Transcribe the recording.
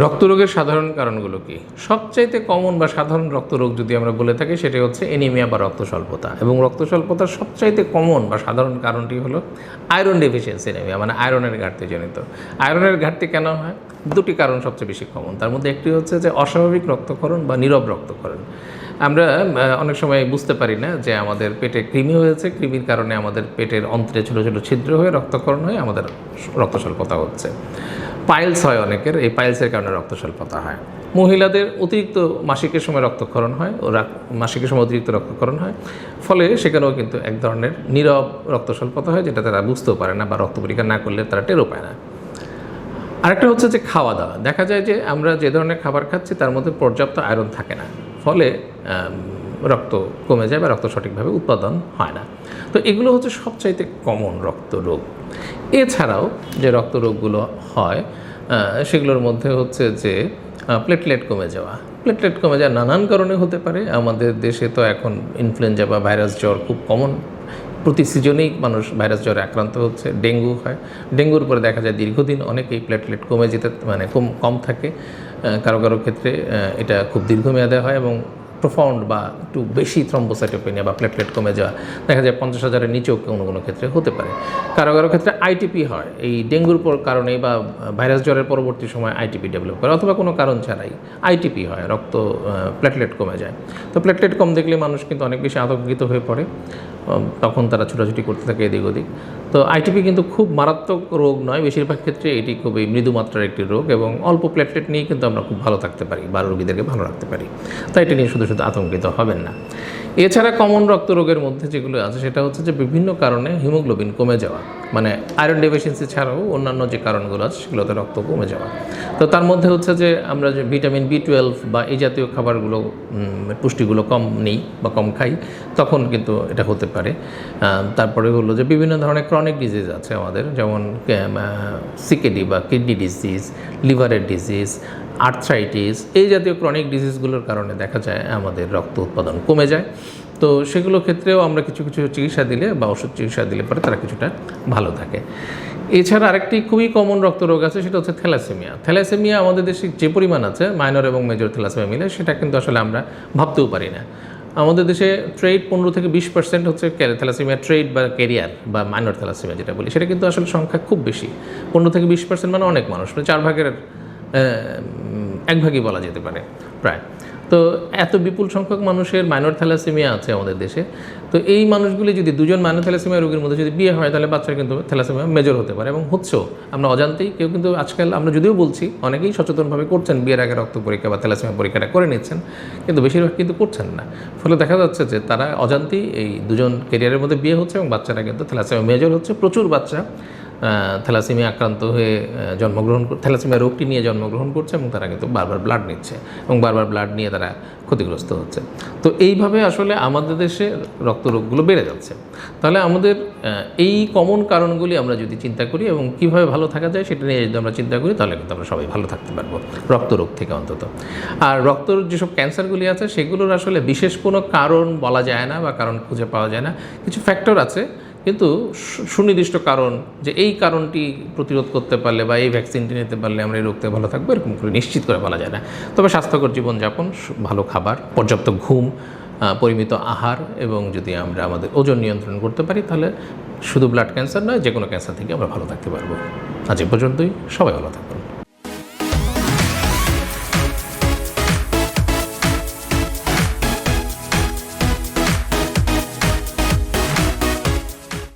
রক্তরোগের সাধারণ কারণগুলো কি? সবচাইতে কমন বা সাধারণ রক্তরোগ যদি আমরা বলে থাকি সেটি হচ্ছে এনিমিয়া বা রক্ত স্বল্পতা এবং রক্ত স্বল্পতার সবচাইতে কমন বা সাধারণ কারণটি হলো আয়রন ডেফিসিয়েন্সি এনিমিয়া মানে আয়রনের ঘাটতি জনিত। আয়রনের ঘাটতি কেন হয়? দুটি কারণ সবচেয়ে বেশি কমন তার মধ্যে একটি হচ্ছে যে অস্বাভাবিক রক্তক্ষরণ বা নীরব রক্তক্ষরণ। আমরা অনেক সময় বুঝতে পারি না যে আমাদের পেটে কৃমি হয়েছে, কৃমির কারণে আমাদের পেটের অন্ত্রে ছোটো ছোটো ছিদ্র হয়ে রক্তক্ষরণ হয়ে আমাদের রক্ত স্বল্পতা হচ্ছে। পাইলস হয় অনেকের, এই পাইলসের কারণে রক্ত স্বল্পতা হয়। মহিলাদের অতিরিক্ত মাসিকের সময় রক্তক্ষরণ হয় ও মাসিকের সময় অতিরিক্ত রক্তক্ষরণ হয়। ফলে সেখানেও কিন্তু এক ধরনের নীরব রক্ত স্বল্পতা হয়, যেটা তারা বুঝতেও পারে না বা রক্ত পরীক্ষা না করলে তারা টেরও পায় না। আরেকটা হচ্ছে যে খাওয়া দাওয়া। দেখা যায় যে আমরা যে ধরনের খাবার খাচ্ছি, তার মধ্যে পর্যাপ্ত আয়রন থাকে না। ফলে রক্ত কমে যায় বা রক্ত সঠিকভাবে উৎপাদন হয় না। তো এগুলো হচ্ছে সবচাইতে কমন রক্ত রোগ এছাড়াও যে রক্ত রোগগুলো হয় সেগুলোর মধ্যে হচ্ছে যে প্লেটলেট কমে যাওয়া। প্লেটলেট কমে যাওয়া নানান কারণে হতে পারে। আমাদের দেশে তো এখন ইনফ্লুয়েঞ্জা বা ভাইরাস জ্বর খুব কমন প্রতি সিজনেই মানুষ ভাইরাস জ্বরে আক্রান্ত হচ্ছে, ডেঙ্গু হয়। ডেঙ্গুর পরে দেখা যায় দীর্ঘদিন অনেকেই প্লেটলেট কমে যেতে মানে কম কম থাকে। কারও কারও ক্ষেত্রে এটা খুব দীর্ঘমেয়াদে হয় এবং প্রফাউন্ড বা একটু বেশি থ্রম্বোসাইটোপেনিয়া বা প্লেটলেট কমে যাওয়া দেখা যায় পঞ্চাশ হাজারের নিচেও কোনো কোনো ক্ষেত্রে হতে পারে। কারও কারও ক্ষেত্রে আইটিপি হয়। এই ডেঙ্গুর কারণে বা ভাইরাস জ্বরের পরবর্তী সময় আইটিপি ডেভেলপ করে অথবা কোনো কারণ ছাড়াই আইটিপি হয়, রক্ত প্লেটলেট কমে যায়। তো প্লেটলেট কম দেখলে মানুষ কিন্তু অনেক বেশি আতঙ্কিত হয়ে পড়ে। তখন তারা ছোটাছুটি করতে থাকে এদিক ওদিক। তো আইটিপি কিন্তু খুব মারাত্মক রোগ নয়, বেশিরভাগ ক্ষেত্রে এটি খুবই মৃদু মাত্রার একটি রোগ এবং অল্প প্লেটলেট নিয়ে কিন্তু আমরা খুব ভালো থাকতে পারি, বা রোগীদেরকে ভালো রাখতে পারি। তাই এটি নিয়ে শুধু শুধু আতঙ্কিত হবেন না। এছাড়া কমন রক্ত রোগের মধ্যে যেগুলো আছে, সেটা হচ্ছে যে বিভিন্ন কারণে হিমোগ্লোবিন কমে যাওয়া। মানে আয়রন ডেফিসিয়েন্সি ছাড়াও অন্যান্য যে কারণগুলো আছে, সেগুলোতে রক্ত কমে যাওয়া। তো তার মধ্যে হচ্ছে যে আমরা যে ভিটামিন বি টুয়েলভ বা এই জাতীয় খাবারগুলো পুষ্টিগুলো কম নেই বা কম খাই, তখন কিন্তু এটা হতে পারে। তারপরে হলো যে বিভিন্ন ধরনের ক্রনিক ডিজিজ আছে আমাদের, যেমন সিকেডি বা কিডনি ডিজিজ লিভারের ডিজিজ আর্থ্রাইটিস এই জাতীয় ক্রনিক ডিজিজগুলোর কারণে দেখা যায় আমাদের রক্ত উৎপাদন কমে যায়। তো সেগুলো ক্ষেত্রেও আমরা কিছু কিছু চিকিৎসা দিলে বা ওষুধ চিকিৎসা দিলে পরে তারা কিছুটা ভালো থাকে। এছাড়া আরেকটি খুবই কমন রক্ত রোগ আছে, সেটা হচ্ছে থ্যালাসেমিয়া। থ্যালাসেমিয়া আমাদের দেশে যে পরিমাণ আছে মাইনর এবং মেজর থ্যালাসেমিয়া মিলে, সেটা কিন্তু আসলে আমরা ভাবতেও পারি না। আমাদের দেশে ট্রেড পনেরো থেকে বিশ পার্সেন্ট হচ্ছে থ্যালাসিমিয়া ট্রেড বা ক্যারিয়ার বা মাইনর থ্যালাসিমিয়া যেটা বলি, সেটা কিন্তু আসলে সংখ্যা খুব বেশি। পনেরো থেকে বিশ পার্সেন্ট মানে অনেক মানুষ মানে চার ভাগের এক ভাগই বলা যেতে পারে প্রায়। তো এত বিপুল সংখ্যক মানুষের মাইনর থ্যালাসেমিয়া আছে আমাদের দেশে। তো এই মানুষগুলি যদি দুজন মাইনর থ্যালাসেমিয়া রোগীর মধ্যে যদি বিয়ে হয়, তাহলে বাচ্চার কিন্তু থ্যালাসেমিয়া মেজর হতে পারে এবং হচ্ছেও আমরা অজান্তেই কেউ কিন্তু আজকাল, আমরা যদিও বলছি, অনেকেই সচেতনভাবে করছেন, বিয়ের আগে রক্ত পরীক্ষা বা থ্যালাসেমিয়া পরীক্ষাটা করে নিচ্ছেন, কিন্তু বেশিরভাগ কিন্তু করছেন না। ফলে দেখা যাচ্ছে যে তারা অজান্তেই এই দুজন কেরিয়ারের মধ্যে বিয়ে হচ্ছে এবং বাচ্চারা কিন্তু থ্যালাসেমিয়া মেজর হচ্ছে। প্রচুর বাচ্চা থ্যালাসেমিয়া আক্রান্ত হয়ে জন্মগ্রহণ থ্যালাসেমিয়া রোগটি নিয়ে জন্মগ্রহণ করছে এবং তারা কিন্তু বারবার ব্লাড নিচ্ছে এবং বারবার ব্লাড নিয়ে তারা ক্ষতিগ্রস্ত হচ্ছে। তো এইভাবে আসলে আমাদের দেশে রক্ত রোগগুলো বেড়ে যাচ্ছে। তাহলে আমাদের এই কমন কারণগুলি আমরা যদি চিন্তা করি এবং কীভাবে ভালো থাকা যায় সেটা নিয়ে যদি আমরা চিন্তা করি, তাহলে কিন্তু আমরা সবাই ভালো থাকতে পারব রক্ত রোগ থেকে অন্তত। আর রক্তর যেসব ক্যান্সারগুলি আছে, সেগুলোর আসলে বিশেষ কোনো কারণ বলা যায় না বা কারণ খুঁজে পাওয়া যায় না। কিছু ফ্যাক্টর আছে কিন্তু সুনির্দিষ্ট কারণ যে এই কারণটি প্রতিরোধ করতে পারলে বা এই ভ্যাকসিনটি নিতে পারলে আমরা এই রোগ থেকে ভালো থাকব, এরকম করে নিশ্চিত করে বলা যায় না। তবে স্বাস্থ্যকর জীবনযাপন ভালো খাবার, পর্যাপ্ত ঘুম পরিমিত আহার এবং যদি আমরা আমাদের ওজন নিয়ন্ত্রণ করতে পারি, তাহলে শুধু ব্লাড ক্যান্সার নয় যে কোনো ক্যান্সার থেকে আমরা ভালো থাকতে পারব। আজ এ পর্যন্তই, সবাই ভালো থাকুন।